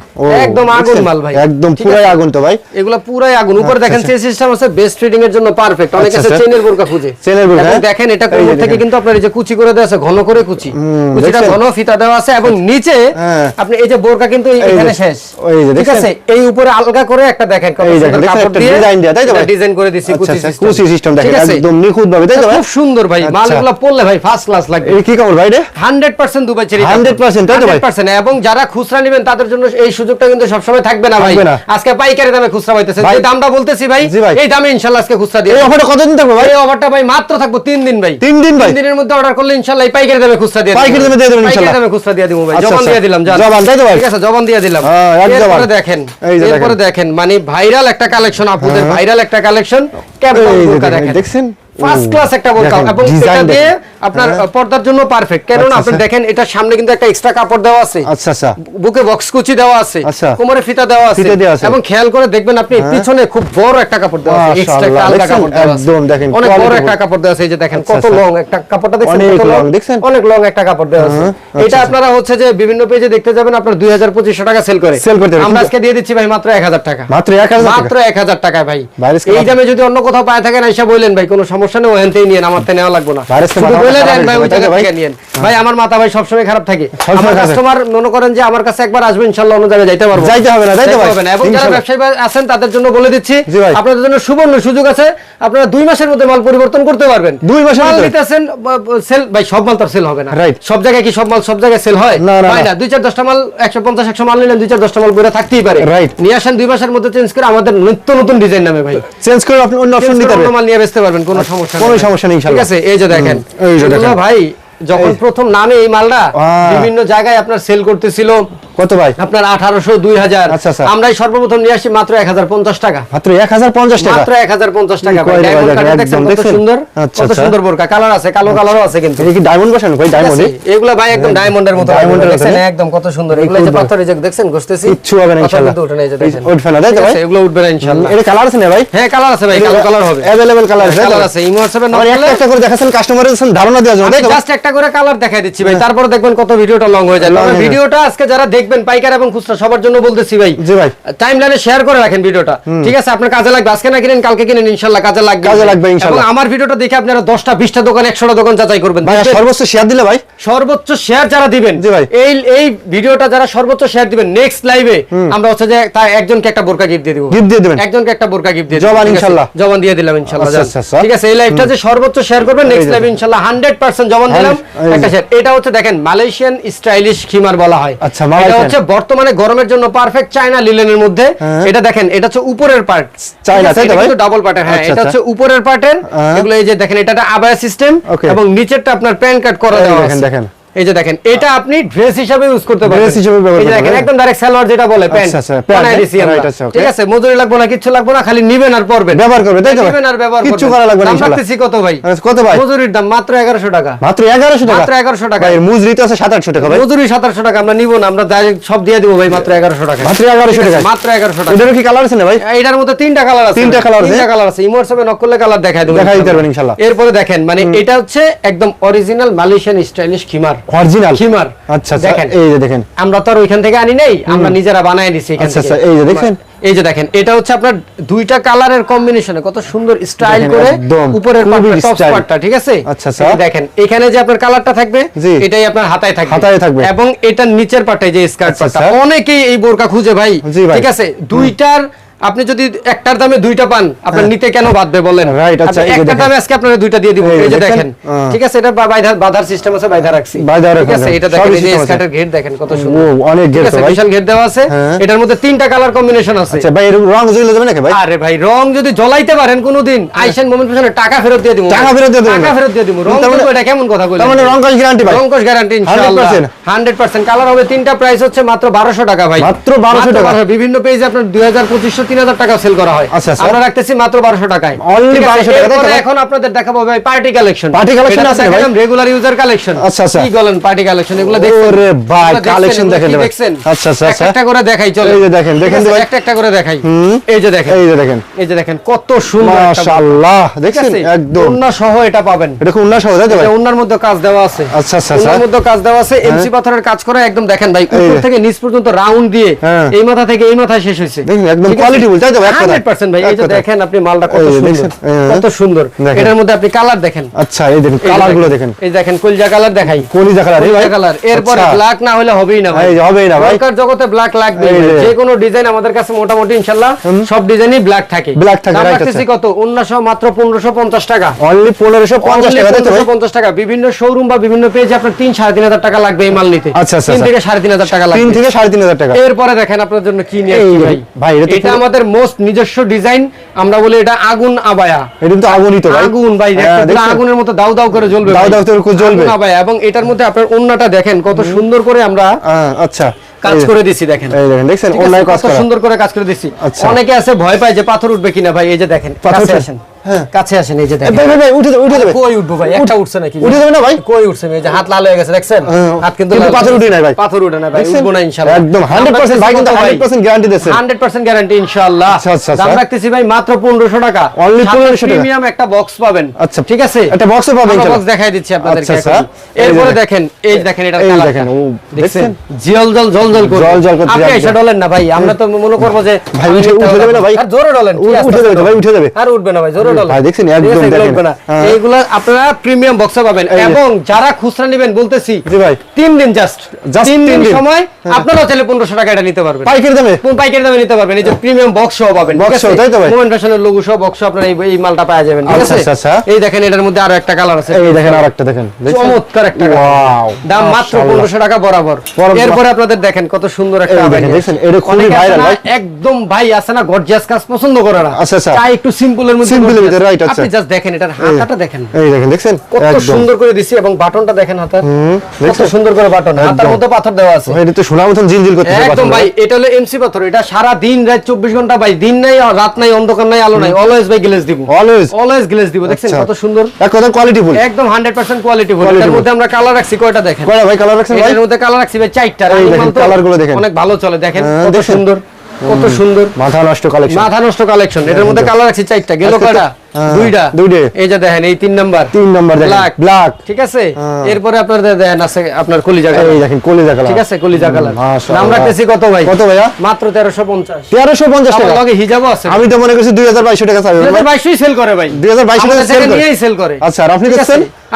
একদম আগুন মাল ভাই। একদম পুরাই আগুন তো ভাই। এগুলা পুরাই আগুন। উপরে আচ্ছা, দেখেন আচ্ছা। চেন সিস্টেম আছে বেস্ট ট্রেডিং এর জন্য পারফেক্ট অনেক আচ্ছা, আছে আচ্ছা। চেনের বোরকা খুঁজে। চেনের বোরকা, হ্যাঁ? দেখেন এটা কোমর থেকে কিন্তু আপনার এই যে কুচি করে দেওয়া আছে ঘন করে কুচি। কুচিটা ঘন ফিতা দেওয়া আছে এবং নিচে হ্যাঁ। আপনি এই যে বোরকা কিন্তু এখানে শেষ। এই যে, ঠিক আছে? এই উপরে আলগা করে একটা দেখেন? কাপড় দিয়ে design দেয়া, তাই তো ভাই? ডিজাইন করে দিছি আচ্ছা, কুচি আচ্ছা, সিস্টেম কুচি সিস্টেম দেখেন একদম নিখুঁত ভাবে তাই তো ভাই? খুব সুন্দর ভাই মাল আচ্ছা। এগুলো পড়লে ভাই ফার্স্ট ক্লাস লাগবে। কি কাপড় ভাই রে? 100% দুবাই চেরি 100% তাই তো ভাই? 100% এবং যারা খুচরা নেবেন তাদের জন্য এই সুযোগটা কিন্তু সবসময় থাকবে না ভাই। আজকে পাইকারি দামে খুচরা পাইতেছেন। যে দামটা বলতেছি ভাই এই দামে ইনশাআল্লাহ আজকে খুচরা দিয়ে এই অফারটা কতদিন থাকবে ভাই? এই অফারটা ভাই মাত্র থাকব দিন ভাই। দিন ভাই? তিন দিনের মধ্যে অর্ডার করলে ইনশাআল্লাহ পাইকারি দামে খুচরা দিয়ে পাইকারি দামে দিয়ে দেবেন পাইকারি দামে খুচরা দিয়ে দিব ভাই। আচ্ছা, জবান আচ্ছা। দিয়ে দিলাম জবান, তাই তো ভাই? ঠিক আছে জবান দিয়ে দিলাম। হ্যাঁ, এরপরে দেখেন। এরপরে দেখেন। মানে ভাইরাল একটা কালেকশন আপনাদের ভাইরাল একটা কালেকশন দেখেন, দেখেন। দেখছেন? ফার্স্ট ক্লাস একটা বোরকা এবং এটা দিয়ে। আপনার হ্যাঁ। পর্দার জন্য পারফেক্ট কেননা আচ্ছা, আপনি আচ্ছা। দেখেন এটা সামনে কিন্তু একটা এক্সট্রা কাপড় দেওয়া আছে আচ্ছা আচ্ছা বুকে বক্স কুচি দেওয়া আছে আচ্ছা। কোমরে ফিতা দেওয়া আছে ফিতা দেওয়া আছে। এবং খেয়াল করে দেখবেন আপনি পিছনে খুব বড় একটা কাপড় দেওয়া আছে এক্সট্রা একটা আলগা কাপড় দেওয়া আছে একদম দেখেন, অনেক বড় একটা কাপড় দেওয়া আছে এই যে দেখেন কত। লং একটা কাপড়টা দেখছেন অনেক long? দেখছেন? অনেক লং একটা কাপড় দেওয়া আছে হ্যাঁ, এটা আপনারা হচ্ছে যে বিভিন্ন পেজে দেখতে যাবেন আপনার 2000 2500 টাকা সেল করে Sell করতে আমরা আজকে দিয়ে দিচ্ছি ভাই মাত্র 1000 টাকা মাত্র 1000 টাকা? মাত্র 1000 টাকায় ভাই এই দামে যদি অন্য কোথাও পায় থাকেন আইসা বললেন ভাই কোনো সমস্যা নেই ওখান থেকে নিয়েন আমার থেকে নেওয়া লাগবে না ভাই, আজকে শুধু মাথা বলে খারাপ দেন ভাই ওই জায়গা থেকে নিয়েন। ভাই আমার মাথা ভাই সবসময় খারাপ থাকে। আমার কাস্টমার মনে করেন যে আমার কাছে একবার আসবে ইনশাল্লাহ অন্য জায়গায় যাইতে পারব। যাইতে হবে না, যাইতে ভাই। না। এবং যারা ব্যবসায়ী আছেন তাদের জন্য বলে দিচ্ছি আপনাদের জন্য সুবর্ণ সুযোগ আছে। আপনারা দুই মাসের মধ্যে মাল পরিবর্তন করতে পারবেন। দুই মাসের মাল? নিতেছেন সেল ভাই সব মাল তার সেল হবে না। সব জায়গায় কি সব মাল সব জায়গায় সেল হয়? না, হয় দুই চার দশটা মাল একশো পঞ্চাশ একশো মাল নিলেন দুই চার দশটা মাল বইটা থাকতেই পারে। নিয়ে আসেন দুই মাসের মধ্যে চেঞ্জ করে আমাদের নিত্য নতুন ডিজাইন নামে ভাই। চেঞ্জ করে আপনি অন্য অপশন নিতে পারবেন। অন্য মাল নিয়ে বেচতে পারবেন কোনো সমস্যা কোনো নেই। সমস্যা নেই ঠিক আছে এই যে দেখেন। এই যে ভাই যখন প্রথম নামে এই মালটা বিভিন্ন জায়গায় আপনার সেল করতেছিল। কত ভাই? আপনার আঠারোশো দুই হাজার আচ্ছা, আচ্ছা। আমরাই সর্বপ্রথম নিয়ে আসি মাত্র এক হাজার পঞ্চাশ টাকা। মাত্র এক হাজার পঞ্চাশ টাকা? মাত্র এক হাজার পঞ্চাশ টাকা দেখছেন সুন্দর? আচ্ছা, কত। সুন্দর বোরকা। কালার আছে কালো কালারও আছে কিন্তু। এটা কি ডায়মন্ড বসানো? ভাই ডায়মন্ড আছে? এগুলা ভাই একদম ডায়মন্ডের মতো ডায়মন্ডের দেখছেন? না? একদম কত সুন্দর। এগুলো যে পাথর এই যে দেখছেন ঘষতেছি কিচ্ছু হবে না পাথর ইনশাল্লাহ। কিন্তু উঠে না, এই যে দেখেন। উঠবে না, তাই ভাই? আছে, এগুলো উঠবে না ইনশাল্লাহ। এটা কালার আছে না ভাই? হ্যাঁ কালার আছে ভাই কালো কালার হবে। অ্যাভেলেবল কালার আছে কালার আছে ইমো নক আমার একটা একটা করে দেখাচ্ছেন কাস্টমারের ধারণা তো ভাই? জাস্ট একটা করে কালার দেখাই দিচ্ছি ভাই তারপরে দেখবেন কত ভিডিওটা লং হয়ে যায় হয়ে। ভিডিওটা আজকে যারা দেখবেন পাইকার এবং খুচরা সবার জন্য বলতেছি ভাই জি ভাই টাইম লাইনে শেয়ার করে রাখেন ভিডিওটা ঠিক আছে আপনার কাজে লাগবে আজকে না কিনেন কালকে কিনেন ইনশাল্লাহ কাজে লাগবে কাজে লাগবে ইনশাল্লাহ। এবং আমার ভিডিওটা দেখে আপনারা দশটা বিশটা দোকান একশোটা দোকান যাচাই করবেন ভাই সর্বোচ্চ শেয়ার দিলে ভাই সর্বোচ্চ শেয়ার যারা দিবেন জি ভাই। এই এই ভিডিওটা যারা সর্বোচ্চ শেয়ার দিবেন নেক্সট লাইভে আমরা হচ্ছে যে তার একজনকে একটা বোরকা গিফট দিয়ে দিব Gift দিয়ে দিবেন। একজনকে একটা বোরকা গিফট দিয়ে দিব, জবান? ইনশাল্লাহ। জবান দিয়ে দিলাম ইনশাআল্লাহ আচ্ছা। আচ্ছা, আচ্ছা। ঠিক আছে এই লাইভটা যে সর্বোচ্চ শেয়ার করবেন নেক্সট। লাইভে ইনশাআল্লাহ 100% জবান দিলাম একটা যে। এটা হচ্ছে দেখেন মালয়েশিয়ান স্টাইলিশ খিমার বলা হয় আচ্ছা, এটা হচ্ছে বর্তমানে গরমের জন্য পারফেক্ট চায়না লিলেনের মধ্যে হ্যাঁ। এটা দেখেন এটা হচ্ছে উপরের পার্ট চায়না, তাই তো ডাবল পার্টের হ্যাঁ আচ্ছা, এটা আচ্ছা। হচ্ছে উপরের পার্টের হ্যাঁ। এগুলো এই যে দেখেন এটা আবায়া সিস্টেম এবং নিচেরটা আপনার প্যান কার্ড করা দেওয়া আছে। দেখেন। এই যে দেখেন এটা আপনি ড্রেস হিসাবে ইউজ করতে পারবেন Dress হিসেবে ব্যবহার করতে পারবেন। একদম ডাইরেক্ট সালোয়ার যেটা বলে প্যান্ট আচ্ছা, আচ্ছা, বানাই আমরা। right, আচ্ছা, ঠিক আছে মজুরি লাগবে না কিছু লাগবে না খালি নিবেন আর পরবেন ব্যবহার করবে, তাই তো? নিবেন আর ব্যবহার করবেন। করা লাগবে না। রাখতেছি কত ভাই আচ্ছা, কত ভাই? মজুরির দাম মাত্র 1100 টাকা মাত্র এগারোশো টাকা মাত্র 1100 টাকা ভাই মজুরি তো আছে সাত আটশো টাকা ভাই মজুরি 1700 টাকা আমরা নিব না আমরা direct সব দিয়ে দিব ভাই মাত্র 1100 টাকা মাত্র 1100 ঠিক আছে, টাকায়? মাত্র 1100 টাকা এটারও কি কালার আছে না ভাই এটার মধ্যে তিনটা কালার আছে তিনটা colour আছে? তিনটা কালার আছে ইমোর সবে নক করলে কালার দেখাই দেবো দেখাই দিতে পারবেন ইনশাল্লাহ। এরপরে দেখেন মানে এটা হচ্ছে একদম অরিজিনাল মালয়েশিয়ান স্টাইলিশ খিমার অরিজিনাল খিমার আচ্ছা আচ্ছা দেখেন। এই যে দেখেন। আমরা তো আর ওইখান থেকে আনি নাই আমরা নিজেরা বানাই দিছি এখান আচ্ছা, থেকে। আচ্ছা, এই যে দেখছেন? এই যে দেখেন এটা হচ্ছে আপনার দুইটা কালারের কম্বিনেশনে কত সুন্দর স্টাইল করে উপরের পার্টটা ঠিক আছে? আচ্ছা। দেখেন এখানে যে আপনার কালারটা থাকবে এটাই আপনার হাতায় থাকবে। হাতায় থাকবে। এবং এটার নিচের পার্টে যে স্কার্ট। অনেকেই এই বোরকা খুঁজে ভাই। ঠিক আছে? দুইটার আপনি যদি একটার দামে দুইটা পান আপনার নিতে কেন বাঁধবে বলেন? Right, আচ্ছা, একটার দামে আজকে আপনারা দুইটা দিয়ে দিব। এই যে দেখেন, দেখেন। ঠিক আছে এটা বাধার সিস্টেম আছে বাইধা রাখছি। বাইধা ঠিক আছে। এটা দেখেন এই যে। স্কার্টের ঘের দেখেন কত সুন্দর। অনেক তো ভাই। বিশাল ঘের দেওয়া আছে। হ্যাঁ। এটার মধ্যে তিনটা কালার কম্বিনেশন আছে। আচ্ছা ভাই এর রং জ্বলে যাবে নাকি ভাই? আরে ভাই রং যদি জ্বলাইতে পারেন কোনোদিন আইসেন মোমেন্ট পেছনে টাকা ফেরত দিয়ে দিব। টাকা ফেরত দিয়ে দিবেন? টাকা ফেরত দিয়ে দিব। রং তার মানে- এটা কেমন কথা কইলেন? তার মানে রং কস গ্যারান্টি ভাই। রংকশ গ্যারান্টি ইনশাআল্লাহ। 100% 100% কালার হবে তিনটা প্রাইস হচ্ছে মাত্র 1200 টাকা ভাই। মাত্র 1200 টাকা। বিভিন্ন পেজে আপনার 2000 2500 3000 টাকা সেল করা হয়। আচ্ছা, আচ্ছা। আমরা রাখতেছি মাত্র 1200 টাকায়। Only ঠিক আছে, 1200 টাকা, তাই তো? এরপরে ভাই? এখন আপনাদের দেখাবো ভাই পার্টি কালেকশন Party collection আছে ভাই? রেগুলার ইউজার কালেকশন আচ্ছা, আচ্ছা। কি বলেন পার্টি কালেকশন এগুলো ওরে ভাই, এগুলো দেখছেন, দেখেন কি ভাই। দেখছেন? আচ্ছা, আচ্ছা, একটা আচ্ছা। করে দেখাই চলো এই যে দেখেন, দেখেন ভাই। একটা একটা করে দেখাই। এই যে দেখেন। এই যে দেখেন। এই যে দেখেন কত সুন্দর মাশাআল্লাহ একদম। সহ এটা পাবেন। এটা কোন না তাই ভাই? এটা মধ্যে কাজ দেওয়া আছে। আচ্ছা, আচ্ছা, আচ্ছা। মধ্যে কাজ দেওয়া আছে। এমসি পাথরের কাজ করা একদম দেখেন ভাই উপর থেকে নিচ পর্যন্ত রাউন্ড দিয়ে হ্যাঁ। এই মাথা থেকে এই মাথায় শেষ হয়েছে। দেখুন, একদম আছে? তাই তো? 100% ভাই এই যে দেখেন আপনি মালটা কত সুন্দর হ্যাঁ। কত সুন্দর। এটার মধ্যে আপনি কালার দেখেন। আচ্ছা এই দেখেন কালারগুলো দেখেন। এই দেখেন কলজা কালার দেখাই। কলিজা কালার এই ভাই? কালার এরপরে। ব্ল্যাক না হলে হবেই না ভাই। হবেই না ভাই। দরকার জগতে ব্ল্যাক লাগবে যে। কোনো ডিজাইন আমাদের কাছে মোটামুটি ইনশাআল্লাহ সব ডিজাইনই ব্ল্যাক থাকে। Black থাকে, right, রাখতেছি আচ্ছা। কত? 1900 মাত্র 1550 টাকা। অনলি পনেরোশো পঞ্চাশ টাকা তাই তো 1550 টাকা। বিভিন্ন শোরুম বা বিভিন্ন পেজে আপনার তিন সাড়ে তিন হাজার টাকা লাগবে এই মাল নিতে। আচ্ছা, আচ্ছা, তিন আচ্ছা। থেকে সাড়ে তিন হাজার টাকা তিন লাগবে। থেকে সাড়ে তিন হাজার টাকা। এরপরে দেখেন আপনার জন্য কি নিয়ে আসছি ভাই, ভাই, এটা পুরো- আমাদের মোস্ট নিজস্ব ডিজাইন আমরা বলি এটা আগুন আবায়া। এটা কিন্তু আগুনই তো ভাই। আগুন ভাই হ্যাঁ? আগুনের মতো দাউ দাউ করে জ্বলবে দাউ দাউ করে জ্বলবে। আবায়া এবং এটার মধ্যে আপনার ওন্নাটা দেখেন কত সুন্দর করে আমরা হ্যাঁ, আচ্ছা। কাজ করে দিছি দেখেন। এই দেখেন দেখছেন? অনলাইন কাজ কত সুন্দর করে কাজ করে দিছি। আচ্ছা। অনেকে আছে ভয় পায় যে পাথর উঠবে কিনা ভাই এই যে দেখেন পাথর আসেন। হ্যাঁ। কাছে আসেন এই যে দেখেন ভাই ভাই ভাই উঠে যাবে কই উঠবো ভাই একটা উঠছে নাকি উঠে যাবে না ভাই? কই উঠছে এই যে হাত লাল হয়ে গেছে দেখছেন হ্যাঁ। হাত কিন্তু পাথর উঠে নাই ভাই। পাথর উঠে না ভাই উঠবো না ইনশাআল্লাহ একদম 100% ভাই কিন্তু 100% গ্যারান্টি দিয়েছে 100% গ্যারান্টি ইনশাআল্লাহ আচ্ছা, আচ্ছা, দাম আচ্ছা। রাখতেছি ভাই মাত্র 1500 টাকা Only 1500 টাকা। প্রিমিয়াম একটা বক্স পাবেন আচ্ছা। ঠিক আছে একটা পাবেন বক্স দেখাই দিচ্ছি আপনাদেরকে আচ্ছা, এখন। আচ্ছা। এরপরে দেখেন এই দেখেন এটা কালার দেখেন, ও, দেখছেন? জল জল জল জল করে জল জল করছে, আপনি এসে ডলেন না ভাই আমরা তো মনে করব যে ভাই, উঠে- যাবে না ভাই? আর জোরে ডলেন উঠে তো ভাই, উঠে যাবে। আর উঠবে না ভাই জোরে ভাই, দেখছেন? একদম দেখেন। হ্যাঁ। আপনারা প্রিমিয়াম বক্সে পাবেন এবং যারা খুচরা নেবেন বলতেছি জি ভাই। দিন জাস্ট দিন। সময় হ্যাঁ। আপনারা চাইলে পনেরোশো টাকা এটা নিতে পারবেন পাইকারি দামে কোন পাইকারি দামে নিতে পারবেন এই যে প্রিমিয়াম বক্স সহ পাবেন Box সহ, তাই তো ভাই? মোমেন্ট ফ্যাশনের লোগো সহ বক্স আপনারা এই এই মালটা পাওয়া যাবেন ঠিক আছে আচ্ছা, আচ্ছা। এই দেখেন এটার মধ্যে আরও একটা কালার আছে এই দেখেন আরেকটা দেখেন চমৎকার একটা colour। দাম মাত্র মাশাআল্লাহ। পনেরোশো টাকা বরাবর বরাবর। এরপরে আপনাদের দেখেন কত সুন্দর একটা দেখেন, এটা খুবই ভাই। একদম ভাই আছে না গর্জিয়াস কাজ পছন্দ করে না আচ্ছা, আচ্ছা। একটু সিম্পলের মধ্যে। ভিতরে, right, আচ্ছা। আপনি জাস্ট দেখেন এটার হাতাটা দেখেন। এই দেখেন দেখছেন? কত সুন্দর করে দিছি এবং বাটনটা দেখেন হাতার কত সুন্দর করে বাটন। হাতার মধ্যে পাথর দেওয়া আছে। এটা তো সোনার মতন জিলজিল করতেছে একদম ভাই এটা হলো এমসি পাথর। এটা সারা দিন রাত চব্বিশ ঘণ্টা ভাই দিন নাই রাত নাই অন্ধকার নাই আলো নাই। অলওয়েজ ভাই গ্লেজ দিব। Always? অলওয়েজ গ্লেজ দিব। দেখছেন আচ্ছা। কত সুন্দর? এক কথা কোয়ালিটি ফুল একদম হান্ড্রেড পার্সেন্ট কোয়ালিটি Quality এর মধ্যে আমরা কালার রাখছি কয়টা দেখেন? কয়টা ভাই কালার রাখছেন ভাই? এটার মধ্যে কালার রাখছি ভাই চারটা। colour গুলো দেখেন। অনেক ভালো চলে। দেখেন হ্যাঁ, কত সুন্দর। কত সুন্দর। মাথা নষ্ট কালেকশন মাথা নষ্ট কালেকশন এটার মধ্যে কালার আছে চারটা। গেলো কয়টা? হ্যাঁ, দুইটা? দুইটা। এই যে দেখেন এই তিন নাম্বার। তিন নাম্বার দেখেন ব্ল্যাক ঠিক আছে। এরপরে দেখেন আছে আপনার কলিজা এই দেখেন কলিজা কালার ঠিক আছে কলিজা কালার নাম রাখতেছি কত ভাই? কত ভাইয়া? মাত্র তেরোশো পঞ্চাশ। তেরোশো পঞ্চাশ টাকা। লগে হিজাবও আছে। আমি তো মনে করছি টাকা সেল করে ভাই। 2022 টাকা আমাদের করে? নিয়েই সেল করে। আচ্ছা, আর আপনি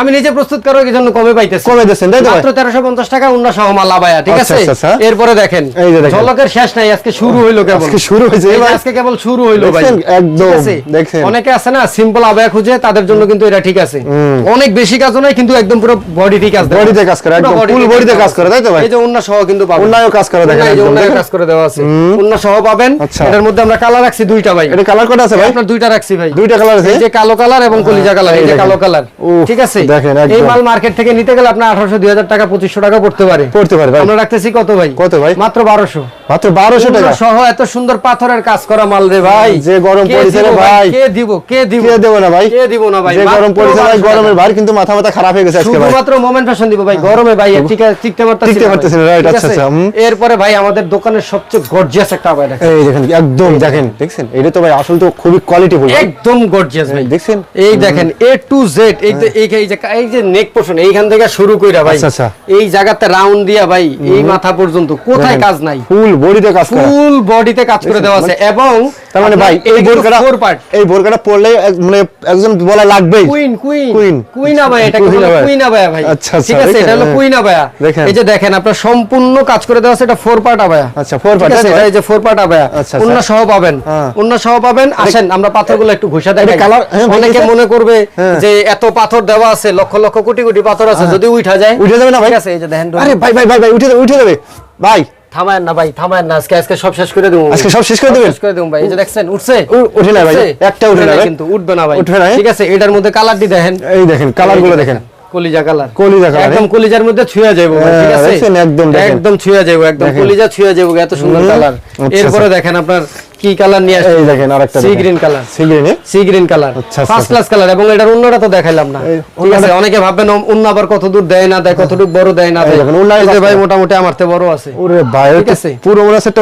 আমি নিজে প্রস্তুত করার জন্য কমে পাইতেছি? কমে দিচ্ছেন, তাই তো মাত্র তেরোশো পঞ্চাশ টাকা অন্য সহ মাল ঠিক আচ্ছা, আছে? আচ্ছা, আচ্ছা। এরপরে দেখেন দেখেন। ঝলকের শেষ নাই আজকে শুরু হইল কেবল। আজকে শুরু হয়েছে। আজকে কেবল শুরু হইল ভাই? একদম, ঠিক অনেকে আছে না সিম্পল আবায়া খুঁজে তাদের জন্য কিন্তু এটা ঠিক আছে। অনেক বেশি কাজ নয় কিন্তু একদম পুরো বডিতে কাজ দেওয়া। Body তে কাজ করে, একদম body full তে body তে দেওয়া কাজ করে, তাই তো ভাই? এই যে অন্য সহ কিন্তু পাবেন। অন্যায়ও কাজ করা দেখেন এই যে একদম, কাজ করে দেওয়া আছে। অন্য সহ পাবেন। আচ্ছা। এটার মধ্যে আমরা কালার রাখছি দুইটা ভাই। এটা কালার কটা আছে ভাই? আপনার দুইটা রাখছি ভাই। দুইটা কালার আছে? এই যে কালো কালার এবং কলিজা কালার এই যে কালো কালার ঠিক আছে? দেখেন। এই মাল মার্কেট থেকে নিতে গেলে আপনার আঠারোশো দুই হাজার টাকা পঁচিশশো টাকা পড়তে পারে। পড়তে পারে ভাই। আমরা রাখতেছি কত ভাই? কত ভাই? মাত্র বারোশো। মাত্র বারোশো টাকা? সহ এত সুন্দর পাথরের কাজ করা মাল রে ভাই। যে গরম পড়েছে রে ভাই? কে দিব? কে দিব কে দেবো না ভাই? কে দিব না ভাই? যে গরম পড়েছে ভাই গরমের টাকা। কিন্তু মাথা মাথা খারাপ হয়ে গেছে আজকে ভাই। শুধুমাত্র মোমেন্ট ফ্যাশন দিব ভাই গরমে ভাই আর টিকা টিকতে পারতেছি টিকতে না না, right, আচ্ছা, আচ্ছা, এরপরে ভাই আমাদের দোকানের সবচেয়ে গর্জিয়াস একটা রাখছে এই দেখেন একদম দেখেন। দেখছেন? এটা তো ভাই আসল তো খুবই কোয়ালিটি একদম গর্জিয়াস ভাই। দেখছেন? এই দেখেন এ টু জেড এই যে এই যে এই যে নেক পোর্শন এইখান থেকে শুরু কইরা ভাই। আচ্ছা, আচ্ছা। এই জায়গাতে রাউন্ড দিয়া ভাই এই মাথা পর্যন্ত। কোথায় কাজ নাই? ফুল বডিতে কাজ করা। ফুল বডিতে কাজ করে দেওয়া আছে। এবং তার মানে ভাই এই বোরকাটা ফোর পার্ট এই বোরকাটা পরলে মানে একজন বলা লাগবেই কুইন কুইন। কুইন আবায়া এটা। কুইন আবায়া ভাই আচ্ছা, আচ্ছা, ঠিক আছে এটা হলো হ্যাঁ। কুইন আবায়া দেখেন। এই যে দেখেন আপনার সম্পূর্ণ কাজ করে দেওয়া আছে এটা ফোর পার্ট আবায়া আচ্ছা, part, ঠিক আছে? এই যে ফোর পার্ট আবায়া অন্য। সহ পাবেন হ্যাঁ। অন্য সহ পাবেন আসেন আমরা পাথরগুলো একটু ঘষা দেখাই colour- হ্যাঁ, অনেকে মনে করবে হ্যাঁ। যে এত পাথর দেওয়া আছে লক্ষ লক্ষ কোটি কোটি পাথর আছে যদি উঠা যায় উঠে যাবে না ভাই আছে এই যে দেখেন আরে ভাই ভাই ভাই ভাই উঠে যাবে উঠে যাবে ভাই থামায়েন না ভাই থামায় না আজকে আজকে সব শেষ করে দেবো। আজকে সব শেষ করে? শেষ করে দেবো ভাই এই যে দেখছেন উঠছে? উঠে না ভাই, একটা উঠে না। কিন্তু উঠবে না ভাই। উঠবে না, ঠিক আছে এটার মধ্যে কালারটি দেখেন। এই দেখেন কালারগুলো দেখেন কলিজা কালার কলিজা কালার একদম কলিজার মধ্যে ছুঁয়া যাইবো ঠিক হ্যাঁ, আছে? একদম একদম ছুঁয়া যাইবো একদম কলিজা ছুঁয়া যাইবো এত সুন্দর কালার আচ্ছা, এরপরে আচ্ছা। দেখেন আপনার কি কালার নিয়ে আসছে? এই দেখেন আরেকটা sea green colour sea green sea green colour first class colour এবং এটার অন্যটা তো দেখাইলাম না। ঠিক আছে অনেকে ভাববেন অন্য আবার কত দূর দেয় না দেয় কতটুকু বড় দেয় না দেয়? দেখেন, ভাই। মোটামুটি আমার থেকে বড় আছে। ওরে ভাই ঠিক আছে। পুরো তো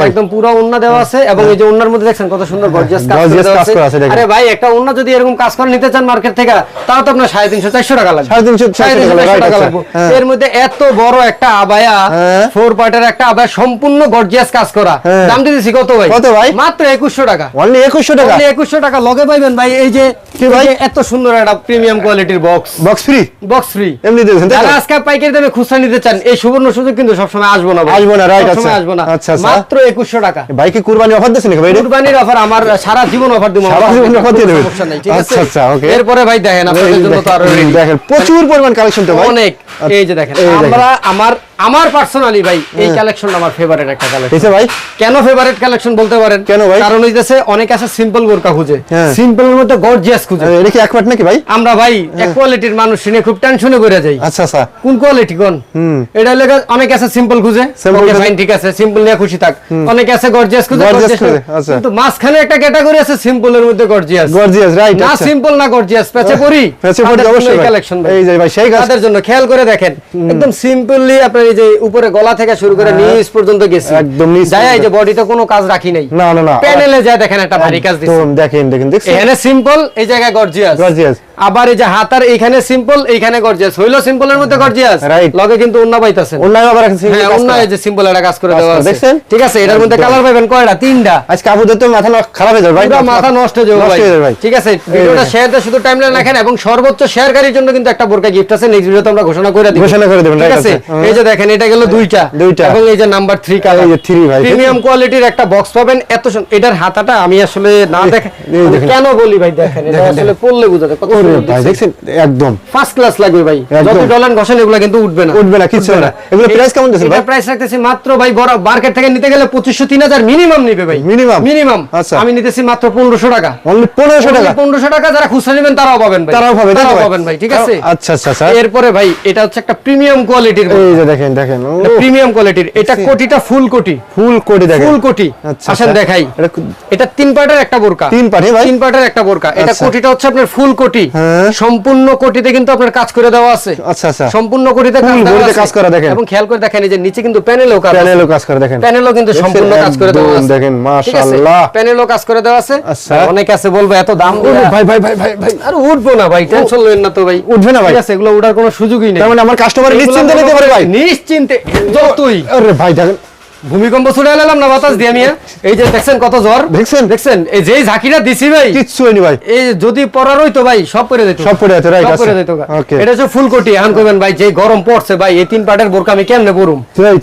ভাই? একদম পুরো উন্না দেওয়া আছে এবং এই যে উন্নার মধ্যে কত সুন্দর গর্জিয়াস কাজ করে Gorgeous দেওয়া কাজ করা আছে, আরে ভাই একটা উন্না যদি এরকম কাজ করে নিতে চান মার্কেট থেকে তাও তো আপনার সাড়ে তিনশো চারশো টাকা লাগবে। সাড়ে তিনশো, চারশো সাড়ে তিনশো, টাকা লাগবে, টাকা right, লাগবে। আচ্ছা, হ্যাঁ। এর মধ্যে এত বড় একটা আবায়া হ্যাঁ। ফোর পার্টের একটা আবায়া সম্পূর্ণ গর্জিয়াস কাজ করা। হ্যাঁ। দাম দিতেছি কত ভাই? কত ভাই? মাত্র একুশশো টাকা। অনলি একুশশো টাকা? Only 2100 টাকা লগে পাইবেন ভাই এই যে ভাই? এত সুন্দর একটা প্রিমিয়াম কোয়ালিটির box box free box free এমনি তাই যারা আজকে পাইকারি দামে খুচরা নিতে চান এই সুবর্ণ সুযোগ কিন্তু সবসময় আসব না আসব না, right, সবসময় আচ্ছা। আসব না। আচ্ছা, আচ্ছা। মাত্র একুশশো টাকা। ভাই কি কুরবানি অফার দিচ্ছেন ভাই কুরবানির অফার আমার সারা জীবন অফার দিব। সারা জীবন offer দিয়ে দেবেন? আছে? আচ্ছা, আচ্ছা, okay. এরপরে ভাই দেখেন আপনাদের জন্য তো আরও দেখেন প্রচুর পরিমাণ কালেকশন তো ভাই। অনেক। এই যে দেখেন। আমরা আমার আমার পার্সোনালি ভাই এই কালেকশন আমার ফেভারিট একটা কালেকশন এসে ভাই। কেন ফেভারিট কালেকশন বলতে পারেন? কেন ভাই? কারণ হইতেছে অনেক আছে সিম্পল বোরকা খুঁজে। হ্যাঁ। সিম্পলের মধ্যে গর্জিয়াস খুঁজে। এটা কি এক পার্ট নাকি ভাই? আমরা ভাই এক কোয়ালিটির মানুষ শুনে খুব টেনশনে করে যাই। আচ্ছা আচ্ছা। কোন কোয়ালিটি কোন? এটা লেগে অনেক আছে সিম্পল খুঁজে। ওকে ফাইন ঠিক আছে সিম্পল নিয়ে খুশি থাক। অনেক আছে গর্জিয়াস খুঁজে খুঁজে। আচ্ছা। কিন্তু মাঝখানে একটা ক্যাটাগরি আছে সিম্পলের মধ্যে গর্জিয়াস গর্জিয়াস রাইট না সিম্পল না গর্জিয়াস পেছে পড়ি পেঁচে পড়ি অবশ্যই কালেকশন ভাই। এই যে ভাই, সেই কাজ- তাদের জন্য খেয়াল করে দেখেন একদম সিম্পলি আপনার এই যে উপরে গলা থেকে শুরু করে নিচ পর্যন্ত গেছি। হ্যাঁ। একদম নিচ যায় এই। যে বডিতে কোনো কাজ রাখি নাই। না না না। প্যানেলে যায় দেখেন একটা ভারী কাজ দিছে। দেখেন দেখেন দেখছেন? এখানে সিম্পল এই জায়গায় গর্জিয়াস গর্জিয়াস আবার এই যে হাতার এইখানে সিম্পল এইখানে গর্জিয়াস হইল সিম্পলের মধ্যে গর্জিয়াস লগে কিন্তু অন্য পাইতাছেন। অন্য আবার হ্যাঁ অন্য এই যে সিম্পল একটা কাজ করে দেওয়া আছে। দেখছেন? ঠিক আছে এটার মধ্যে কালার পাবেন কয়টা? তিনটা। আজকে আপুদের তো মাথা খারাপ হয়ে যাবে ভাই পুরো মাথা নষ্ট হয়ে যাবে ভাই। হয়ে ঠিক আছে ভিডিওটা শেয়ার দিয়ে শুধু টাইমলাইন রাখেন এবং সর্বোচ্চ শেয়ারকারীর জন্য কিন্তু একটা বোরকা গিফট আছে নেক্সট ভিডিওতে আমরা ঘোষণা করে দিব। ঘোষণা করে দেবেন, ঠিক আছে? আছে। এই যে দেখেন এটা গেল দুইটা। দুইটা। এবং এই যে নাম্বার 3 কালার এই যে three ভাই, প্রিমিয়াম কোয়ালিটির একটা বক্স পাবেন। এত এটার হাতাটা আমি আসলে না দেখে। কেন বলি ভাই দেখেন? এটা আসলে পড়লে বুঝাতে কত ভাই দেখছেন। দেখছেন? একদম। ফার্স্ট ক্লাস লাগবে ভাই। যত ডলার ঘষেন এগুলো কিন্তু উঠবে না। উঠবে না, কিচ্ছু না। এগুলো price কেমন দিচ্ছেন ভাই? প্রাইস রাখতেছি মাত্র ভাই বড় মার্কেট থেকে নিতে গেলে 2500 3000 মিনিমাম নিবে ভাই। Minimum? মিনিমাম আচ্ছা। আমি নিতেছি মাত্র 1500 টাকা। অনলি পনেরোশো টাকা? 1500 টাকা যারা খুচরা নেবেন তারাও পাবেন ভাই। তারাও পাবে তারাও পাবেন ভাই ঠিক আছে? আচ্ছা আচ্ছা আচ্ছা। এরপরে ভাই এটা হচ্ছে একটা প্রিমিয়াম কোয়ালিটির এই যে দেখেন দেখেন। প্রিমিয়াম কোয়ালিটির এটা কোটিটা ফুল কোটি। ফুল কোটি দেখেন। ফুল কোটি। আচ্ছা, আসেন আচ্ছা। দেখাই। এটা তিন পার্টের একটা বোরকা। তিন পাটি ভাই? তিন পার্টের একটা বোরকা। এটা আচ্ছা। কোটিটা হচ্ছে আপনার ফুল কোটি। হ্যাঁ। সম্পূর্ণ কোটিতে কিন্তু আপনার কাজ করে দেওয়া আছে। আচ্ছা আচ্ছা। সম্পূর্ণ কোটিতে কাজ করা দেখেন। এবং খেয়াল করে দেখেন এই যে নিচে কিন্তু প্যানেলও কাজ প্যানেলও কাজ করে দেখেন। প্যানেলও কিন্তু সম্পূর্ণ কাজ করে দেওয়া আছে। দেখেন, মাশাআল্লাহ। প্যানেলও কাজ করে দেওয়া আছে। আচ্ছা। অনেক আছে বলব এত দাম ভাই ভাই ভাই ভাই ভাই। আর উঠবো না ভাই টেনশন লইন না তো ভাই। উঠবে না ভাই? ঠিক আছে এগুলো উঠার কোনো সুযোগই নেই। তার মানে আমার কাস্টমার নিশ্চিন্তে নিতে পারে ভাই। নিশ্চিন্তে যতই। আরে ভাই দেখেন। ভূমিকম্প ছুড়ে এলাম না বাতাস দিয়ে মিয়া এই যে দেখছেন কত জ্বর? দেখছেন? দেখছেন? এই যেই ঝাঁকিটা দিছি ভাই কিচ্ছু হয়নি ভাই। এই যদি পড়ার হইতো ভাই সব করে দিত। সব পড়ে আছে, right, সব। দিত Okay. এটা হচ্ছে ফুলকটি এখন কইবেন ভাই যে গরম পড়ছে ভাই এই তিন পাটের বোরকা আমি কেমনে পরুম?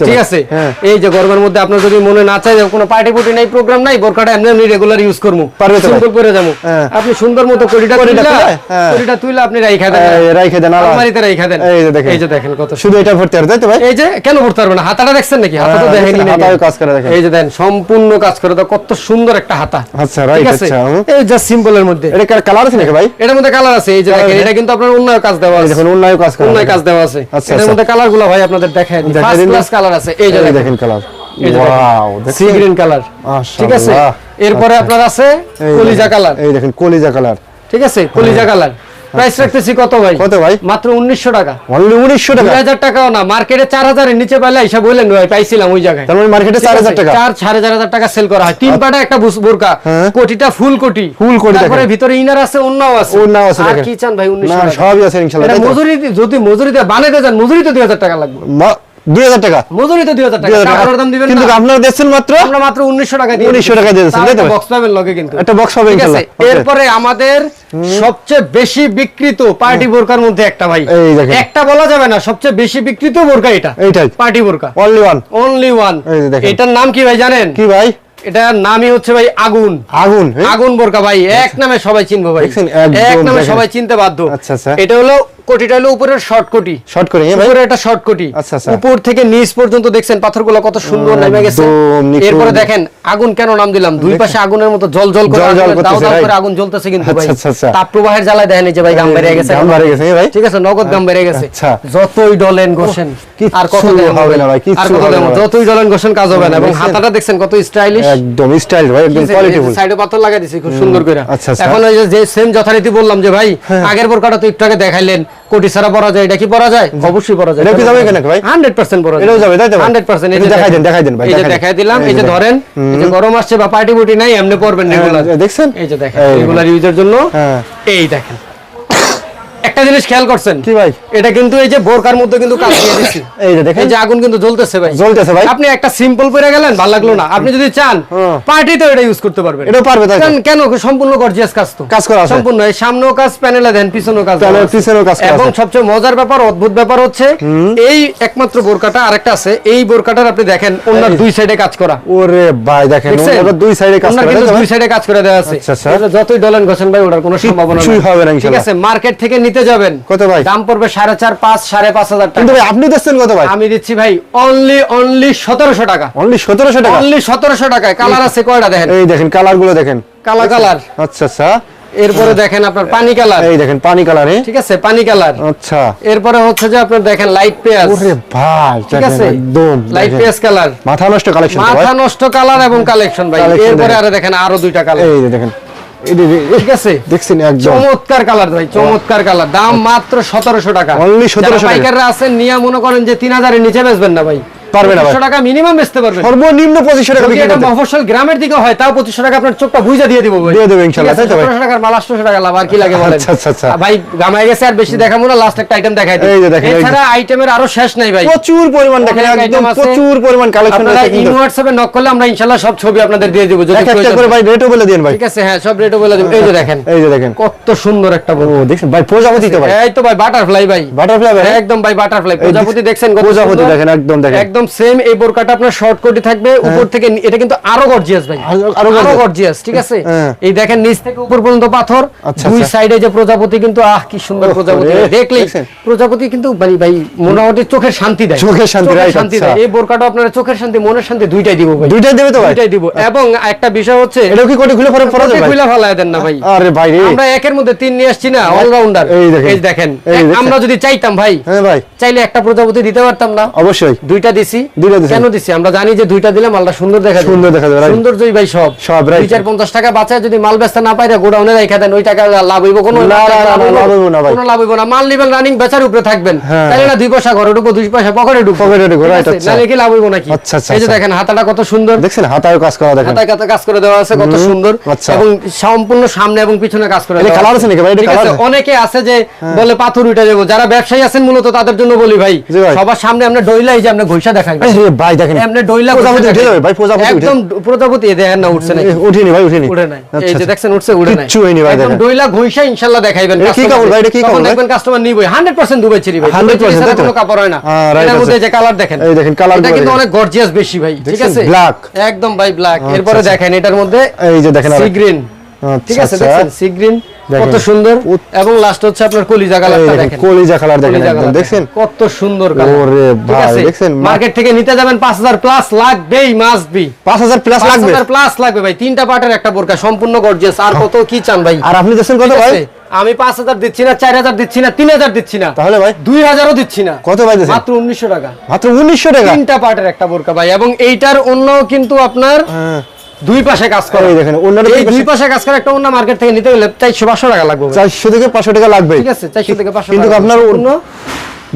ঠিক আছে? হ্যাঁ। এই যে গরমের মধ্যে আপনার যদি মনে না চাই কোনো পার্টি পুটি নাই প্রোগ্রাম নাই বোরকাটা এমনি এমনি রেগুলার ইউজ করব পারবে তো। সিম্পল করে যাব হ্যাঁ। আপনি সুন্দর মতো কড়িটা তুইলা হ্যাঁ। কড়িটা তুইলা আপনি রাইখা দেন। রাইখে দেন। আলমারিতে রাইখা দেন। এই যে দেখেন। এই যে দেখেন কত শুধু এটা ভর্তি আর তাই তো ভাই? এই যে কেন পারবে না? হাতাটা দেখছেন নাকি? হাতা তো হ্যাঁ, দেখেনি দেখছেন, কাজ করে দেখেন। এই যে দেন সম্পূর্ণ কাজ করে দাও কত সুন্দর একটা হাতা। আচ্ছা, ঠিক আচ্ছা, এই জাস্ট সিম্পলের মধ্যে। এটা কালার আছে নাকি ভাই? এটার মধ্যে কালার আছে এই যে দেখেন এটা কিন্তু আপনার অন্য কাজ দেওয়া আছে। দেখুন অন্যায় কাজ করা অন্য কাজ দেওয়া আছে। এটার। মধ্যে কালার ভাই আপনাদের দেখায় দিই। ফার্স্ট ক্লাস কালার আছে এই যে দেখেন। দেখেন colour wow sea green colour ঠিক আছে? এরপরে আপনার আছে কলিজা কালার এই দেখেন কলিজা কালার ঠিক আছে? কলিজা কালার প্রাইস রাখতেছি কত ভাই? কত ভাই? মাত্র উনিশশো টাকা। অনলি উনিশশো টাকা? দুই হাজার টাকাও না মার্কেটে চার হাজারের নিচে পাইলে হিসাব বললেন ভাই পাইছিলাম ওই জায়গায়। তার মানে মার্কেটে চার হাজার টাকা? চার সাড়ে চার হাজার টাকা সেল করা হয়। তিন পাটা একটা বোরকা হ্যাঁ। কোটিটা ফুল কোটি। ফুল কোটি তারপরে ভিতরে ইনার আছে অন্যও আছে। ওড়নাও আছে আর কি চান ভাই উনিশশো টাকা? সবই আছে ইনশাআল্লাহ, মজুরি যদি মজুরিতে বানাইতে যান মজুরিতে দুই হাজার টাকা লাগবে। দুই হাজার টাকা। মজুরিতে দুই 2000 টাকা। কাপড়ের দাম দিবেন কিন্তু আপনারা দিচ্ছেন মাত্র? আমরা মাত্র উনিশশো টাকা দিয়ে 1900 টাকা দিয়ে দিচ্ছেন, তাই তো? বক্স পাবেন লগে কিন্তু। একটা box পাবে ঠিক আছে? ইনশাআল্লাহ, এরপরে আমাদের সবচেয়ে বেশি বিক্রিত পার্টি বোরকার মধ্যে একটা ভাই। একটা বলা যাবে না সবচেয়ে বেশি বিক্রিত বোরকা এটা। এইটাই। পার্টি বোরকা। অনলি ওয়ান অনলি ওয়ান এই যে দেখেন। এটার নাম কি ভাই জানেন? কি ভাই? এটার নামই হচ্ছে ভাই আগুন। আগুন? আগুন বোরকা ভাই। এক নামে সবাই চিনবো ভাই। এক নামে সবাই চিনতে বাধ্য। আচ্ছা, আচ্ছা। এটা হলো কোটিটা হলো উপরের শর্ট কোটি। শর্ট করে হ্যাঁ ভাই? উপরে একটা শর্ট কোটি। আচ্ছা, আচ্ছা। উপর থেকে নিচ পর্যন্ত দেখছেন পাথরগুলো কত সুন্দর নেমে গেছে। এরপরে দেখেন আগুন কেন নাম দিলাম? দুই পাশে আগুনের মতো জল জল করে দাও দাও করে আগুন জ্বলতেছে কিন্তু ভাই। আচ্ছা, আচ্ছা, আচ্ছা। তাপ প্রবাহের জ্বালায় দেখেন এই যে ভাই গাম বেড়ে গেছে। গাম বেড়ে গেছে, হ্যাঁ ভাই? ঠিক আছে নগদ গাম বেড়ে গেছে। যতই ডলেন ঘোষেন আর কত হবে না ভাই, কত হবে না যতই ডলেন ঘোষেন কাজ হবে না। এবং? হাতাটা দেখছেন কত স্টাইলিশ একদম স্টাইল ভাই একদম কোয়ালিটিফুল সাইডে পাথর লাগাই দিছি খুব সুন্দর করে। এখন ওই যে- যে সেম যথারীতি বললাম যে ভাই আগের বোরকাটা তো একটু আগে দেখাইলেন। কোটি সারা পরা যায় এটা কি পরা যায়? অবশ্যই পড়া যায়। এটা কি যাবে কেন ভাই? 100% পরা যায়। এটাও যাবে, তাই তো 100% এটা দেখাই দেন, দেখাই দেন ভাই, এই যে দেখাই দিলাম এই যে ধরেন এই যে গরম আসছে বা পার্টি বুটি নাই এমনি পরবেন রেগুলার হ্যাঁ, দেখছেন? এই যে দেখেন রেগুলার ইউজের জন্য হ্যাঁ। এই দেখেন। একটা জিনিস খেয়াল করছেন? কি ভাই? এটা কিন্তু এই যে বোরকার মধ্যে কিন্তু কাজ দিয়ে দিছি। এই যে দেখেন। এই যে আগুন কিন্তু জ্বলতেছে ভাই। জ্বলতেছে ভাই। আপনি একটা সিম্পল পরে গেলেন ভালো লাগল না। আপনি যদি চান হুম। পার্টিতেও এটা ইউজ করতে পারবেন। এটাও পারবে তাই তো? কেন- সম্পূর্ণ গর্জিয়াস কাজ তো? কাজ করা আছে। সম্পূর্ণ। এই সামনেও কাজ প্যানেলে দেন পিছনেও কাজ প্যানেল, পিছনেও কাজ করা এবং সবচেয়ে মজার ব্যাপার অদ্ভুত ব্যাপার হচ্ছে এই একমাত্র বোরকাটা আরেকটা আছে। এই বোরকাটার আপনি দেখেন ওনার দুই সাইডে কাজ করা। ওরে ভাই দেখেন? ওটা দুই সাইডে কাজ ওনার করে দুই সাইডে কাজ করে দেওয়া আছে। আচ্ছা, আচ্ছা। যতই ডলেন ঘষেন ভাই ওটার কোনো সম্ভাবনা কিচ্ছুই হবে না ঠিক আছে মার্কেট থেকে নিতে যাবেন। কত ভাই? দাম পড়বে সাড়ে চার পাঁচ সাড়ে পাঁচ হাজার টাকা। ভাই আপনি দিচ্ছেন কত ভাই? আমি দিচ্ছি ভাই অনলি অনলি সতেরোশো টাকা। অনলি সতেরোশো টাকা? অনলি সতেরোশো টাকায়। কালার আছে কয়টা দেখেন? এই দেখেন কালারগুলো দেখেন। কালা কালার আচ্ছা আচ্ছা। এরপরে দেখেন আপনার পানি কালার এই দেখেন পানি কালার ঠিক আছে পানি কালার আচ্ছা। এরপরে হচ্ছে যে আপনার দেখেন লাইট পেঁয়াজ। ওরে ভাই ঠিক আছে? একদম লাইট। পেঁয়াজ কালার মাথা নষ্ট কালেকশন মাথা নষ্ট কালার এবং কালেকশন ভাই। এরপরে। আরও দেখেন। আরও দুইটা কালার এই দেখেন। ঠিক আছে? দেখছেন একদম। চমৎকার কালার ভাই চমৎকার কালার দাম মাত্র সতেরোশো টাকা। Only 1700 যারা টাকা। পাইকাররা আছেন নিয়ে মনে করেন যে তিন হাজারের নিচে বেচবেন না ভাই। পারবে না 2500 টাকা মিনিমাম বেচতে পারবেন সর্বনিম্ন পঁচিশশো টাকা বিক্রি করতে। মফস্বল গ্রামের দিকে হয় তাও পঁচিশশো টাকা আপনার চোখটা বুঝা দিয়ে দিব ভাই। দিয়ে দেবো ইনশাল্লাহ, তাই তো ভাই? 1700 টাকার মাল 800 টাকা লাভ আর কি লাগে বলেন? আচ্ছা, আচ্ছা, আচ্ছা। ভাই গামায় গেছে আর বেশি দেখাবো না লাস্ট একটা আইটেম দেখাই দিই। এই যে দেখেন, এছাড়া আইটেমের আরও শেষ নাই ভাই। প্রচুর পরিমাণ দেখেন একদম প্রচুর পরিমাণ কালেকশন আছে ইন কিন্তু। হোয়াটসঅ্যাপে নক করলে আমরা ইনশাআল্লাহ সব ছবি আপনাদের দিয়ে দিব যদি একটা করে ভাই রেটও বলে দিন ভাই। ঠিক আছে হ্যাঁ সব রেটও বলে দেব। এই যে দেখেন এই যে দেখেন। কত সুন্দর একটা বড় ভাই প্রজাপতি তো ভাই। এই তো ভাই বাটারফ্লাই ভাই। বাটারফ্লাই ভাই একদম ভাই বাটারফ্লাই প্রজাপতি দেখছেন প্রজাপতি দেখেন, একদম দেখেন। একদম সেম এই বোরকাটা আপনার শর্ট কোটি থাকবে উপর থেকে এটা কিন্তু আরও গর্জিয়াস ভাই। আরো- আরও গর্জিয়াস ঠিক আছে? হ্যাঁ। এই দেখেন নিচ থেকে উপর পর্যন্ত পাথর। আচ্ছা, দুই আচ্ছা। সাইডে যে প্রজাপতি কিন্তু আহ কি সুন্দর প্রজাপতি। দেখছেন? প্রজাপতি কিন্তু ভাই ভাই মোটামুটি চোখের শান্তি দেয়। চোখের শান্তি, শান্তি আচ্ছা। দেয়। এই বোরকাটা আপনার চোখের শান্তি মনের শান্তি দুইটাই দিব ভাই। দুইটাই দেবে তো ভাই? দুইটাই দিব। এবং একটা বিষয় হচ্ছে এটাও কি কোটি খুলে পরে যাবে? খুলে ফেলায় দেন না ভাই। আরে ভাই আমরা একের মধ্যে তিন নিয়ে আসছি না অলরাউন্ডার দেখেন। এই দেখেন। এই দেখেন। আমরা যদি চাইতাম ভাই হ্যাঁ ভাই। চাইলে একটা প্রজাপতি দিতে পারতাম না। অবশ্যই। দুইটা দিছি দুইটা দিছেন। কেন দিছি? আমরা জানি যে দুইটা দিলে মালটা সুন্দর দেখা যাবে। সুন্দর দেখা যাবে. সৌন্দর্যই ভাই সব। সব, টাকা বাঁচায় যদি মাল বেচতে না পাইরে গোডাউনে রেখে দেন ওই টাকা লাভ হইব। কোনো না, লাভ হইবো না ভাই। কোনো লাভ হইব না। মাল নিবেন রানিং বেচার উপরে থাকবেন। হ্যাঁ। তাহলে না দুই পয়সা ঘরে দুই পয়সা পকেটে পকেটে আচ্ছা। কি লাভ হইব নাকি? আচ্ছা, আচ্ছা, এই যে আচ্ছা। দেখেন হাতাটা কত সুন্দর। দেখছেন? হাতায় কাজ করা দেখেন। হাতায় কাজ করে দেওয়া আছে কত সুন্দর। আচ্ছা। এবং সম্পূর্ণ সামনে এবং পিছনে কাজ করে দেওয়া colour আছে। নাকি ভাই? এটা? হ্যাঁ। অনেকে আছে যে বলে পাথর উঠে দেবো। যারা ব্যবসায়ী আছেন মূলত তাদের জন্য বলি ভাই। সবার সামনে আমরা ডইলাই যে আমরা ঘষা দেখাই এই ভাই দেখেন এমনি ডইলা প্রজাপতি উঠে যাবে ভাই প্রজাপতি উঠে একদম প্রজাপতি দেখেন না উঠছে নাকি? এ, ভাই উঠিনি। উড়ে নাই। আচ্ছা, এই যে আচ্ছা। উঠছে উড়ে নাই। কিচ্ছু হয়নি ভাই একদম ডইলা ঘষা ইনশাআল্লাহ দেখাইবেন কি কাপড় ভাই? এটা কি কাপড় দেখবেন কাস্টমার নিবই। 100% দুবাই চিরি ভাই 100% দুবাই চিরি ছাড়া তাই তো? কোনো কাপড় হয় না। হ্যাঁ, মধ্যে যে কালার দেখেন। এই দেখেন, colour এটা কিন্তু দেখেন। অনেক গর্জিয়াস বেশি ভাই ঠিক আছে। একদম ভাই ব্ল্যাক আচ্ছা, এরপরে। দেখেন এটার মধ্যে এই যে দেখেন সি গ্রিন ঠিক আছে। দেখছেন? সি গ্রিন দেখেন। কত সুন্দর। এবং লাস্ট হচ্ছে আপনার কলিজা কালারটা দেখেন, কলিজা কালার দেখেন একদম দেখছেন কত সুন্দর কালার। ওরে ভাই, দেখছেন? মার্কেট থেকে নিতে যাবেন 5000 প্লাস লাগবেই মাস্ট বি পাঁচ হাজার প্লাস লাগবে? 5000 প্লাস লাগবে ভাই। তিনটা পার্টের একটা বোরকা সম্পূর্ণ গর্জিয়াস আর কত কি চান ভাই? আর আপনি দিচ্ছেন কত ভাই? আমি 5000 দিচ্ছি না 4000 দিচ্ছি না 3000 দিচ্ছি না। তাহলে ভাই? 2000ও দিচ্ছি না। কত ভাই মাত্র 1900 টাকা। মাত্র উনিশশো টাকা? তিনটা পার্টের একটা বোরকা ভাই। এবং এইটার অন্য কিন্তু আপনার হ্যাঁ। দুই পাশে কাজ করে। দেখেন, অন্যান্য এই দুই পাশে- কাজ করে একটা অন্য মার্কেট থেকে নিতে গেলে 400 500 টাকা লাগবে। ভাই। চারশো থেকে পাঁচশো টাকা লাগবে ঠিক আছে 400 থেকে 500 কিন্তু আপনার সম্পূর্ণ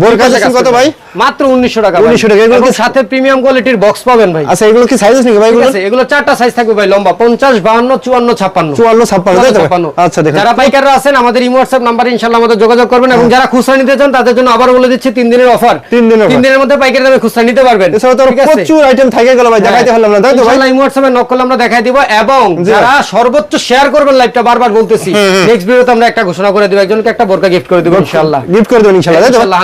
বোরকা দুই পাশে দিচ্ছেন কাজ কত ভাই? মাত্র 1900 টাকা 1900 টাকা, এগুলো সাথে প্রিমিয়াম কোয়ালিটির বক্স পাবেন ভাই। আচ্ছা এগুলো কি সাইজ নাকি ভাই এগুলো? আছে এগুলো চারটা সাইজ থাকবে ভাই লম্বা। 50 52 54 56 চুয়ান্ন ছাপ্পান্ন তাই তো ভাই? 56 আচ্ছা দেখেন। যারা পাইকাররা আছেন আমাদের ইমো হোয়াটসঅ্যাপ নাম্বারে ইনশাআল্লাহ আমাদের যোগাযোগ করবেন এবং যারা খুচরা নিতে চান তাদের জন্য আবার বলে দিচ্ছি দিনের অফার দিনের দিনের মধ্যে পাইকারি দামে খুচরা নিতে পারবেন। এছাড়া তো আরও ঠিক প্রচুর আইটেম থাকে গেল ভাই দেখাইতে পারলাম না তাই তো ভাই? ইনশাআল্লাহ ইমো হোয়াটসঅ্যাপে নক করলে আমরা দেখাই দিব এবং যারা সর্বোচ্চ শেয়ার করবেন লাইভটা বারবার বলতেছি নেক্সট ভিডিওতে আমরা একটা ঘোষণা করে দিব একজনকে একটা বোরকা গিফট করে দিব ইনশাআল্লাহ। গিফট করে ইনশাল্লাহ ইনশাআল্লাহ।